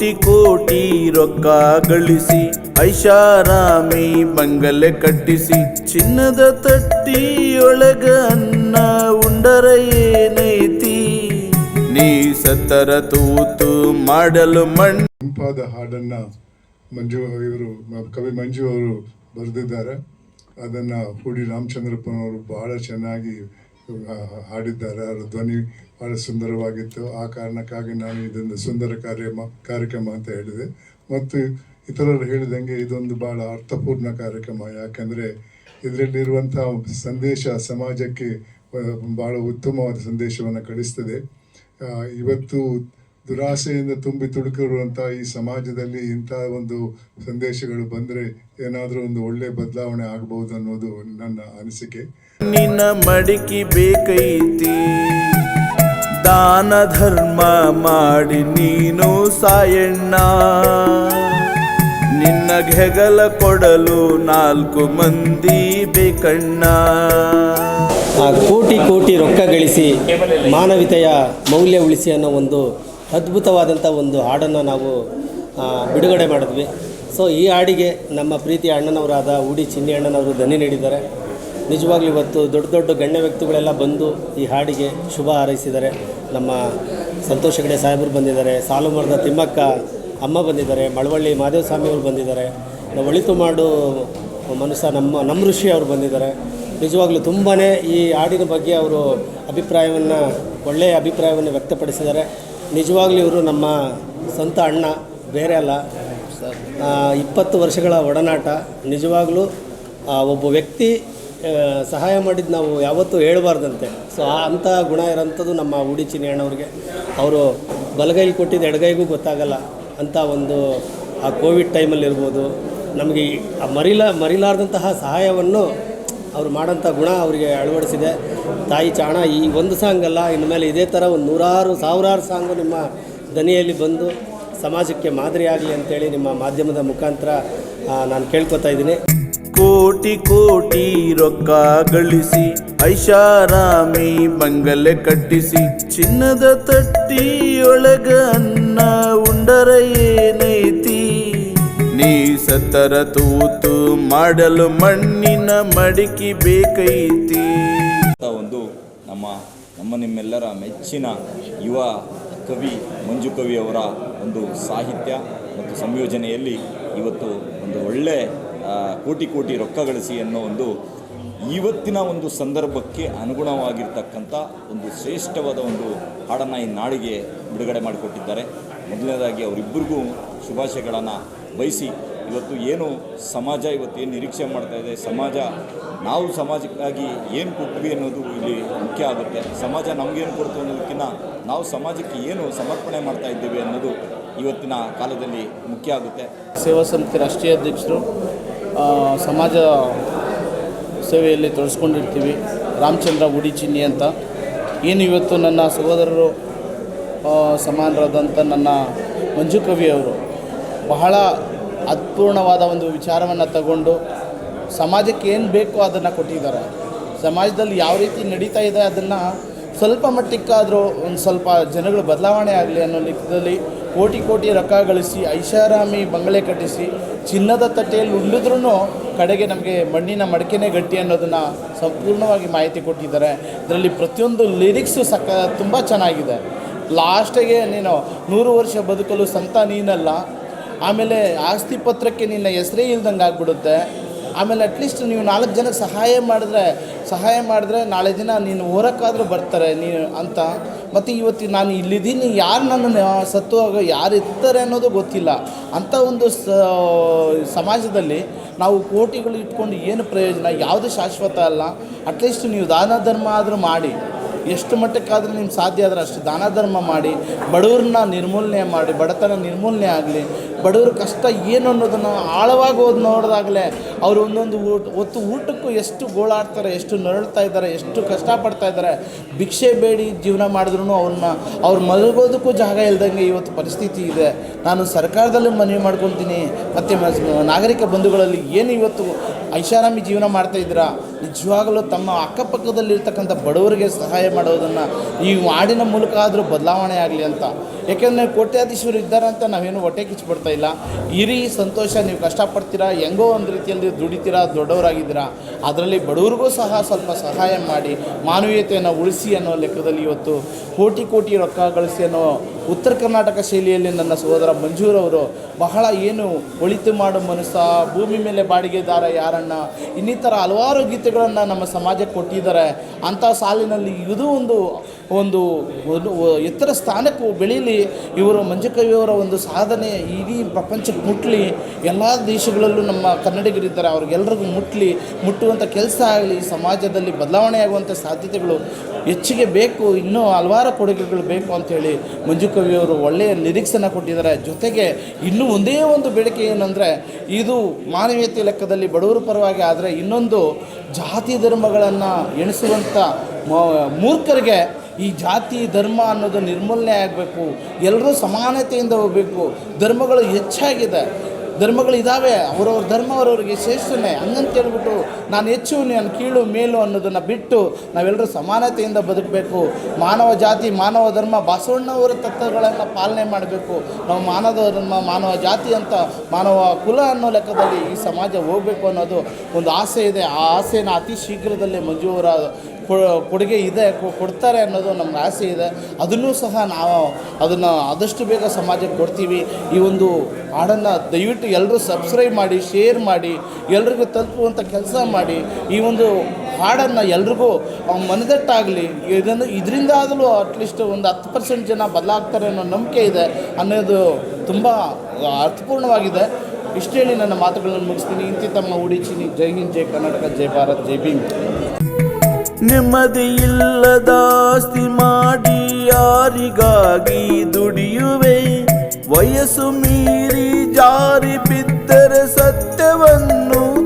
ಕೋಟಿ ಕೋಟಿ ರೊಕ್ಕ ಗಳಿಸಿ ಐಷಾರಾಮಿ ಬಂಗಲೆ ಕಟ್ಟಿಸಿ. ಚಿನ್ನದ ತಟ್ಟಿಯೊಳಗ ಅನ್ನ ಉಂಡರ ಏನೈತಿ? ನೀ ಸತ್ತರ ತೂತು ಮಾಡಲು ಮಣ್ಣು ಇಂಪಾದ ಹಾಡನ್ನ ಮಂಜು ಇವರು, ಕವಿ ಮಂಜು ಅವರು ಬರೆದಿದ್ದಾರೆ. ಅದನ್ನ ಹುಡಿ ರಾಮಚಂದ್ರಪ್ಪನವರು ಬಹಳ ಚೆನ್ನಾಗಿ ಹಾಡಿದ್ದಾರೆ. ಅವರ ಧ್ವನಿ ಬಹಳ ಸುಂದರವಾಗಿತ್ತು. ಆ ಕಾರಣಕ್ಕಾಗಿ ನಾನು ಇದೊಂದು ಸುಂದರ ಕಾರ್ಯಕ್ರಮ ಕಾರ್ಯಕ್ರಮ ಅಂತ ಹೇಳಿದೆ. ಮತ್ತು ಇತರರು ಹೇಳಿದಂಗೆ ಇದೊಂದು ಬಹಳ ಅರ್ಥಪೂರ್ಣ ಕಾರ್ಯಕ್ರಮ. ಯಾಕೆಂದರೆ ಇದರಲ್ಲಿರುವಂಥ ಸಂದೇಶ ಸಮಾಜಕ್ಕೆ ಬಹಳ ಉತ್ತಮವಾದ ಸಂದೇಶವನ್ನು ಕಳಿಸ್ತದೆ. ಇವತ್ತು ದುರಾಸೆಯಿಂದ ತುಂಬಿ ತುಡುಕಿರುವಂತಹ ಈ ಸಮಾಜದಲ್ಲಿ ಇಂಥ ಒಂದು ಸಂದೇಶಗಳು ಬಂದರೆ ಏನಾದರೂ ಒಂದು ಒಳ್ಳೆ ಬದಲಾವಣೆ ಆಗಬಹುದು ಅನ್ನೋದು ನನ್ನ ಅನಿಸಿಕೆ. ನಿನ್ನ ಮಡಿಕೆ ಬೇಕೈತಿ. ದಾನ ಧರ್ಮ ಮಾಡಿ ನೀನು ಸಾಯಣ್ಣ. ನಿನ್ನ ಘೆಗಲ ಕೊಡಲು ನಾಲ್ಕು ಮಂದಿ ಬೇಕಣ್ಣ. ಆ ಕೋಟಿ ಕೋಟಿ ರೊಕ್ಕ ಗಳಿಸಿ ಮಾನವೀಯತೆಯ ಮೌಲ್ಯ ಉಳಿಸಿ ಅನ್ನೋ ಒಂದು ಅದ್ಭುತವಾದಂಥ ಒಂದು ಹಾಡನ್ನು ನಾವು ಬಿಡುಗಡೆ ಮಾಡಿದ್ವಿ. ಸೊ ಈ ಹಾಡಿಗೆ ನಮ್ಮ ಪ್ರೀತಿ ಅಣ್ಣನವರಾದ ಉಡಿ ಚಿನ್ನಿ ಅಣ್ಣನವರು ದನಿ ನೀಡಿದ್ದಾರೆ. ನಿಜವಾಗ್ಲೂ ಇವತ್ತು ದೊಡ್ಡ ದೊಡ್ಡ ಗಣ್ಯ ವ್ಯಕ್ತಿಗಳೆಲ್ಲ ಬಂದು ಈ ಹಾಡಿಗೆ ಶುಭ ಹಾರೈಸಿದ್ದಾರೆ. ನಮ್ಮ ಸಂತೋಷ ಹೆಗಡೆ ಸಾಹೇಬರು ಬಂದಿದ್ದಾರೆ, ಸಾಲುಮರದ ತಿಮ್ಮಕ್ಕ ಅಮ್ಮ ಬಂದಿದ್ದಾರೆ, ಮಳವಳ್ಳಿ ಮಾದೇವ ಸ್ವಾಮಿಯವರು ಬಂದಿದ್ದಾರೆ, ನಾವು ಒಳಿತು ಮಾಡು ಮನುಷ್ಯ ನಮ್ಮ ನಮ್ಮ ಋಷಿ ಅವರು ಬಂದಿದ್ದಾರೆ. ನಿಜವಾಗ್ಲೂ ತುಂಬಾ ಈ ಹಾಡಿನ ಬಗ್ಗೆ ಅವರು ಅಭಿಪ್ರಾಯವನ್ನು, ಒಳ್ಳೆಯ ಅಭಿಪ್ರಾಯವನ್ನು ವ್ಯಕ್ತಪಡಿಸಿದ್ದಾರೆ. ನಿಜವಾಗ್ಲೂ ಇವರು ನಮ್ಮ ಸ್ವಂತ ಅಣ್ಣ, ಬೇರೆ ಅಲ್ಲ. ಇಪ್ಪತ್ತು ವರ್ಷಗಳ ಒಡನಾಟ. ನಿಜವಾಗ್ಲೂ ಒಬ್ಬ ವ್ಯಕ್ತಿ ಸಹಾಯ ಮಾಡಿದ್ದು ನಾವು ಯಾವತ್ತೂ ಹೇಳಬಾರ್ದಂತೆ. ಸೊ ಆ ಅಂಥ ಗುಣ ಇರೋಂಥದ್ದು ನಮ್ಮ ಉಡಿ ಚಿನ್ನಿ ಅಣ್ಣವ್ರಿಗೆ ಅವರು ಬಲಗೈಲಿ ಕೊಟ್ಟಿದ್ದು ಎಡಗೈಗೂ ಗೊತ್ತಾಗಲ್ಲ ಅಂಥ ಒಂದು, ಆ, ಕೋವಿಡ್ ಟೈಮಲ್ಲಿರ್ಬೋದು ನಮಗೆ ಮರಿಲ, ಮರಿಲಾರ್ದಂತಹ ಸಹಾಯವನ್ನು ಅವ್ರು ಮಾಡೋಂಥ ಗುಣ ಅವರಿಗೆ ಅಳವಡಿಸಿದೆ. ತಾಯಿ ಚಾಣ, ಈ ಒಂದು ಸಾಂಗ್ ಅಲ್ಲ ಮೇಲೆ ಇದೇ ಥರ ಒಂದು ನೂರಾರು, ಸಾವಿರಾರು ಸಾಂಗು ನಿಮ್ಮ ದನಿಯಲ್ಲಿ ಬಂದು ಸಮಾಜಕ್ಕೆ ಮಾದರಿಯಾಗಲಿ ಅಂತೇಳಿ ನಿಮ್ಮ ಮಾಧ್ಯಮದ ಮುಖಾಂತರ ನಾನು ಕೇಳ್ಕೊತಾ ಇದ್ದೀನಿ. ಕೋಟಿ ಕೋಟಿ ರೊಕ್ಕ ಗಳಿಸಿ, ಐಷಾರಾಮಿ ಬಂಗಲೆ ಕಟ್ಟಿಸಿ, ಚಿನ್ನದ ತಟ್ಟಿಯೊಳಗ ಅನ್ನ ಉಂಡರ ಏನೈತಿ? ನೀ ಸತ್ತರ ತೂತು ಮಾಡಲು ಮಣ್ಣಿನ ಮಡಿಕೆ ಬೇಕೈತಿ. ಒಂದು ನಮ್ಮ ನಮ್ಮ ನಿಮ್ಮೆಲ್ಲರ ಮೆಚ್ಚಿನ ಯುವ ಕವಿ ಮಂಜು ಕವಿ ಅವರ ಒಂದು ಸಾಹಿತ್ಯ ಮತ್ತು ಸಂಯೋಜನೆಯಲ್ಲಿ ಇವತ್ತು ಒಂದು ಒಳ್ಳೆ ಕೋಟಿ ಕೋಟಿ ರೊಕ್ಕ ಗಳಿಸಿ ಅನ್ನೋ ಒಂದು ಇವತ್ತಿನ ಒಂದು ಸಂದರ್ಭಕ್ಕೆ ಅನುಗುಣವಾಗಿರ್ತಕ್ಕಂಥ ಒಂದು ಶ್ರೇಷ್ಠವಾದ ಒಂದು ಹಾಡನ್ನು ಈ ನಾಡಿಗೆ ಬಿಡುಗಡೆ ಮಾಡಿಕೊಟ್ಟಿದ್ದಾರೆ. ಮೊದಲನೇದಾಗಿ ಅವರಿಬ್ಬರಿಗೂ ಶುಭಾಶಯಗಳನ್ನು ಬಯಸಿ ಇವತ್ತು ಏನು ಸಮಾಜ ಇವತ್ತು ಏನು ನಿರೀಕ್ಷೆ ಮಾಡ್ತಾ ಇದೆ? ಸಮಾಜ, ನಾವು ಸಮಾಜಕ್ಕಾಗಿ ಏನು ಕೊಟ್ವಿ ಅನ್ನೋದು ಇಲ್ಲಿ ಮುಖ್ಯ ಆಗುತ್ತೆ. ಸಮಾಜ ನಮಗೇನು ಕೊಡ್ತು ಅನ್ನೋದಕ್ಕಿಂತ ನಾವು ಸಮಾಜಕ್ಕೆ ಏನು ಸಮರ್ಪಣೆ ಮಾಡ್ತಾ ಇದ್ದೇವೆ ಅನ್ನೋದು ಇವತ್ತಿನ ಕಾಲದಲ್ಲಿ ಮುಖ್ಯ ಆಗುತ್ತೆ. ಸೇವಾ ಸಮಿತಿ ರಾಷ್ಟ್ರೀಯ ಅಧ್ಯಕ್ಷರು ಸಮಾಜ ಸೇವೆಯಲ್ಲಿ ತೊಡಸ್ಕೊಂಡಿರ್ತೀವಿ. ರಾಮಚಂದ್ರ ಉಡಿಚಿನ್ನಿ ಅಂತ. ಏನು ಇವತ್ತು ನನ್ನ ಸಹೋದರರು ಸಮಾನರಾದಂಥ ನನ್ನ ಮಂಜು ಕವಿ ಅವರು ಬಹಳ ಅದ್ಪೂರ್ಣವಾದ ಒಂದು ವಿಚಾರವನ್ನು ತಗೊಂಡು ಸಮಾಜಕ್ಕೆ ಏನು ಬೇಕೋ ಅದನ್ನು ಕೊಟ್ಟಿದ್ದಾರೆ. ಸಮಾಜದಲ್ಲಿ ಯಾವ ರೀತಿ ನಡೀತಾ ಇದೆ ಅದನ್ನು ಸ್ವಲ್ಪ ಮಟ್ಟಕ್ಕಾದರೂ ಒಂದು ಸ್ವಲ್ಪ ಜನಗಳು ಬದಲಾವಣೆ ಆಗಲಿ ಅನ್ನೋ ಲೆಕ್ಕದಲ್ಲಿ ಕೋಟಿ ಕೋಟಿ ರೊಕ್ಕ ಗಳಿಸಿ ಐಷಾರಾಮಿ ಬಂಗಲೆ ಕಟ್ಟಿಸಿ ಚಿನ್ನದ ತಟ್ಟೆಯಲ್ಲಿ ಉಳಿದ್ರೂ ಕಡೆಗೆ ನಮಗೆ ಮಣ್ಣಿನ ಮಡಕೆನೇ ಗಟ್ಟಿ ಅನ್ನೋದನ್ನು ಸಂಪೂರ್ಣವಾಗಿ ಮಾಹಿತಿ ಕೊಟ್ಟಿದ್ದಾರೆ. ಇದರಲ್ಲಿ ಪ್ರತಿಯೊಂದು ಲಿರಿಕ್ಸು ಸಕ್ಕ ತುಂಬ ಚೆನ್ನಾಗಿದೆ. ಲಾಸ್ಟಿಗೆ ನೀನು ನೂರು ವರ್ಷ ಬದುಕಲು ಸಂತ ನೀನಲ್ಲ ಆಮೇಲೆ ಆಸ್ತಿ ಪತ್ರಕ್ಕೆ ನಿನ್ನ ಹೆಸರೇ ಇಲ್ದಂಗೆ ಆಗ್ಬಿಡುತ್ತೆ. ಆಮೇಲೆ ಅಟ್ಲೀಸ್ಟ್ ನೀವು ನಾಲ್ಕು ಜನಕ್ಕೆ ಸಹಾಯ ಮಾಡಿದ್ರೆ ಸಹಾಯ ಮಾಡಿದ್ರೆ ನಾಳೆ ದಿನ ನೀನು ಹೋರಕ್ಕಾದರೂ ಬರ್ತಾರೆ ನೀನು ಅಂತ. ಮತ್ತು ಇವತ್ತು ನಾನು ಇಲ್ಲಿದ್ದೀನಿ, ಯಾರು ನನ್ನನ್ನು ಸತ್ತು ಹೋಗೋ, ಯಾರು ಇರ್ತಾರೆ ಅನ್ನೋದು ಗೊತ್ತಿಲ್ಲ. ಅಂಥ ಒಂದು ಸಮಾಜದಲ್ಲಿ ನಾವು ಕೋಟಿಗಳು ಇಟ್ಕೊಂಡು ಏನು ಪ್ರಯೋಜನ? ಯಾವುದು ಶಾಶ್ವತ ಅಲ್ಲ. ಅಟ್ಲೀಸ್ಟ್ ನೀವು ದಾನ ಧರ್ಮ ಆದರೂ ಮಾಡಿ. ಎಷ್ಟು ಮಟ್ಟಕ್ಕಾದರೂ ನಿಮ್ಗೆ ಸಾಧ್ಯ ಆದರೆ ಅಷ್ಟು ದಾನ ಧರ್ಮ ಮಾಡಿ. ಬಡವ್ರನ್ನ ನಿರ್ಮೂಲನೆ ಮಾಡಿ, ಬಡತನ ನಿರ್ಮೂಲನೆ ಆಗಲಿ. ಬಡವ್ರ ಕಷ್ಟ ಏನು ಅನ್ನೋದನ್ನು ಆಳವಾಗಿ ಓದಿ ನೋಡಿದಾಗಲೇ ಅವರು ಒಂದೊಂದು ಊಟ ಹೊತ್ತು ಊಟಕ್ಕೂ ಎಷ್ಟು ಗೋಳಾಡ್ತಾರೆ, ಎಷ್ಟು ನರಳ್ತಾ ಇದ್ದಾರೆ, ಎಷ್ಟು ಕಷ್ಟಪಡ್ತಾ ಇದ್ದಾರೆ, ಭಿಕ್ಷೆ ಬೇಡಿ ಜೀವನ ಮಾಡಿದ್ರು ಅವ್ರನ್ನ, ಅವ್ರು ಮಲಗೋದಕ್ಕೂ ಜಾಗ ಇಲ್ದಂಗೆ ಇವತ್ತು ಪರಿಸ್ಥಿತಿ ಇದೆ. ನಾನು ಸರ್ಕಾರದಲ್ಲೂ ಮನವಿ ಮಾಡ್ಕೊತೀನಿ ಮತ್ತು ನಾಗರಿಕ ಬಂಧುಗಳಲ್ಲಿ ಏನು ಇವತ್ತು ಐಷಾರಾಮಿ ಜೀವನ ಮಾಡ್ತಾ ಇದ್ದೀರಾ? ನಿಜವಾಗಲೂ ತಮ್ಮ ಅಕ್ಕಪಕ್ಕದಲ್ಲಿರ್ತಕ್ಕಂಥ ಬಡವರಿಗೆ ಸಹಾಯ ಮಾಡೋದನ್ನು ಈ ಹಾಡಿನ ಮೂಲಕ ಆದರೂ ಬದಲಾವಣೆ ಆಗಲಿ ಅಂತ. ಯಾಕೆಂದರೆ ಕೋಟ್ಯಾಧೀಶರು ಇದ್ದಾರೆ ಅಂತ ನಾವೇನು ಹೊಟ್ಟೆ ಕಿಚ್ಚಿಬಿಡ್ತಾ ಇಲ್ಲ. ಇರಿ, ಸಂತೋಷ, ನೀವು ಕಷ್ಟಪಡ್ತೀರಾ? ಹೆಂಗೋ ಒಂದು ರೀತಿಯಲ್ಲಿ ದುಡಿತೀರಾ, ದೊಡ್ಡವರಾಗಿದ್ದೀರಾ? ಅದರಲ್ಲಿ ಬಡವರಿಗೂ ಸಹ ಸ್ವಲ್ಪ ಸಹಾಯ ಮಾಡಿ ಮಾನವೀಯತೆಯನ್ನು ಉಳಿಸಿ ಅನ್ನೋ ಲೆಕ್ಕದಲ್ಲಿ ಇವತ್ತು ಕೋಟಿ ಕೋಟಿ ರೊಕ್ಕ ಗಳಿಸಿ ಅನ್ನೋ ಉತ್ತರ ಕರ್ನಾಟಕ ಶೈಲಿಯಲ್ಲಿ ನನ್ನ ಸಹೋದರ ಮಂಜೂರವರು ಬಹಳ ಏನು ಒಳಿತು ಮಾಡು ಮನಸ್ಸ, ಭೂಮಿ ಮೇಲೆ ಬಾಡಿಗೆದಾರ ಯಾರಣ್ಣ ಇನ್ನಿತರ ಹಲವಾರು ಗೀತೆಗಳನ್ನು ನಮ್ಮ ಸಮಾಜಕ್ಕೆ ಕೊಟ್ಟಿದ್ದಾರೆ. ಅಂಥ ಸಾಲಿನಲ್ಲಿ ಇದು ಒಂದು ಒಂದು ಎತ್ತರ ಸ್ಥಾನಕ್ಕೂ ಬೆಳೀಲಿ. ಇವರು ಮಂಜುಕವಿಯವರ ಒಂದು ಸಾಧನೆ ಇಡೀ ಪ್ರಪಂಚಕ್ಕೆ ಮುಟ್ಟಲಿ ಎಲ್ಲ ದೇಶಗಳಲ್ಲೂ ನಮ್ಮ ಕನ್ನಡಿಗರಿದ್ದಾರೆ. ಮುಟ್ಲಿ. ಮುಟ್ಟಲಿ ಮುಟ್ಟುವಂಥ ಕೆಲಸ ಆಗಲಿ ಸಮಾಜದಲ್ಲಿ ಬದಲಾವಣೆ ಆಗುವಂಥ ಸಾಧ್ಯತೆಗಳು ಹೆಚ್ಚಿಗೆ ಬೇಕು, ಇನ್ನೂ ಹಲವಾರು ಕೊಡುಗೆಗಳು ಬೇಕು ಅಂಥೇಳಿ ಮಂಜು ಕವಿಯವರು ಒಳ್ಳೆಯ ನಿರೀಕ್ಷೆನ ಕೊಟ್ಟಿದ್ದಾರೆ. ಜೊತೆಗೆ ಇನ್ನೂ ಒಂದೇ ಒಂದು ಬೇಡಿಕೆ ಏನಂದರೆ, ಇದು ಮಾನವೀಯತೆ ಲೆಕ್ಕದಲ್ಲಿ ಬಡವರ ಪರವಾಗಿ ಆದರೆ ಇನ್ನೊಂದು ಜಾತಿ ಧರ್ಮಗಳನ್ನು ಎಣಿಸುವಂಥ ಮೂರ್ಖರಿಗೆ ಈ ಜಾತಿ ಧರ್ಮ ಅನ್ನೋದು ನಿರ್ಮೂಲನೆ ಆಗಬೇಕು. ಎಲ್ಲರೂ ಸಮಾನತೆಯಿಂದ ಹೋಗಬೇಕು. ಧರ್ಮಗಳು ಹೆಚ್ಚಾಗಿದೆ. ಧರ್ಮಗಳಿದ್ದಾವೆ ಅವರವ್ರ ಧರ್ಮ ಅವರವ್ರಿಗೆ ಶ್ರೇಷ್ಠನೇ. ಹಂಗಂತ ಹೇಳ್ಬಿಟ್ಟು ನಾನು ಹೆಚ್ಚು ನಾನು ಕೀಳು, ಮೇಲು ಅನ್ನೋದನ್ನು ಬಿಟ್ಟು ನಾವೆಲ್ಲರೂ ಸಮಾನತೆಯಿಂದ ಬದುಕಬೇಕು. ಮಾನವ ಜಾತಿ, ಮಾನವ ಧರ್ಮ ಬಸವಣ್ಣವರ ತತ್ವಗಳನ್ನು ಪಾಲನೆ ಮಾಡಬೇಕು. ನಾವು ಮಾನವ ಧರ್ಮ, ಮಾನವ ಜಾತಿ ಅಂತ ಮಾನವ ಕುಲ ಅನ್ನೋ ಲೆಕ್ಕದಲ್ಲಿ ಈ ಸಮಾಜ ಹೋಗಬೇಕು ಅನ್ನೋದು ಒಂದು ಆಸೆ ಇದೆ. ಆ ಆಸೆನ ಅತಿ ಶೀಘ್ರದಲ್ಲೇ ಮಂಜುವರ ಕೊ- ಕೊಡುಗೆ ಇದೆ ಕೊಡ್ತಾರೆ ಅನ್ನೋದು ನಮ್ಗೆ ಆಸೆ ಇದೆ. ಅದನ್ನು ಸಹ ನಾವು ಅದನ್ನು ಆದಷ್ಟು ಬೇಗ ಸಮಾಜಕ್ಕೆ ಕೊಡ್ತೀವಿ. ಈ ಒಂದು ಹಾಡನ್ನು ದಯವಿಟ್ಟು ಎಲ್ಲರೂ ಸಬ್ಸ್ಕ್ರೈಬ್ ಮಾಡಿ ಶೇರ್ ಮಾಡಿ, ಎಲ್ರಿಗೂ ತಲುಪುವಂಥ ಕೆಲಸ ಮಾಡಿ, ಈ ಒಂದು ಹಾಡನ್ನು ಎಲ್ರಿಗೂ ಮನದಟ್ಟಾಗಲಿ. ಇದನ್ನು ಇದರಿಂದ ಆದರೂ ಅಟ್ಲೀಸ್ಟ್ ಒಂದು ಹತ್ತು ಪರ್ಸೆಂಟ್ ಜನ ಬದಲಾಗ್ತಾರೆ ಅನ್ನೋ ನಂಬಿಕೆ ಇದೆ ಅನ್ನೋದು ತುಂಬ ಅರ್ಥಪೂರ್ಣವಾಗಿದೆ. ಇಷ್ಟು ಹೇಳಿ ನನ್ನ ಮಾತುಗಳನ್ನು ಮುಗಿಸ್ತೀನಿ. ಇಂತಿ ತಮ್ಮ ಉಡಿಚಿನಿ ಜೈ ಹಿಂದ್, ಜೈ ಕರ್ನಾಟಕ, ಜೈ ಭಾರತ್, ಜೈ ಭೀಮ್. ನೆಮ್ಮದಿಯಿಲ್ಲದಾಸ್ತಿ ಮಾಡಿ ಯಾರಿಗಾಗಿ ದುಡಿಯುವೆ? ವಯಸ್ಸು ಮೀರಿ ಜಾರಿ ಬಿದ್ದರೆ ಸತ್ಯವನ್ನು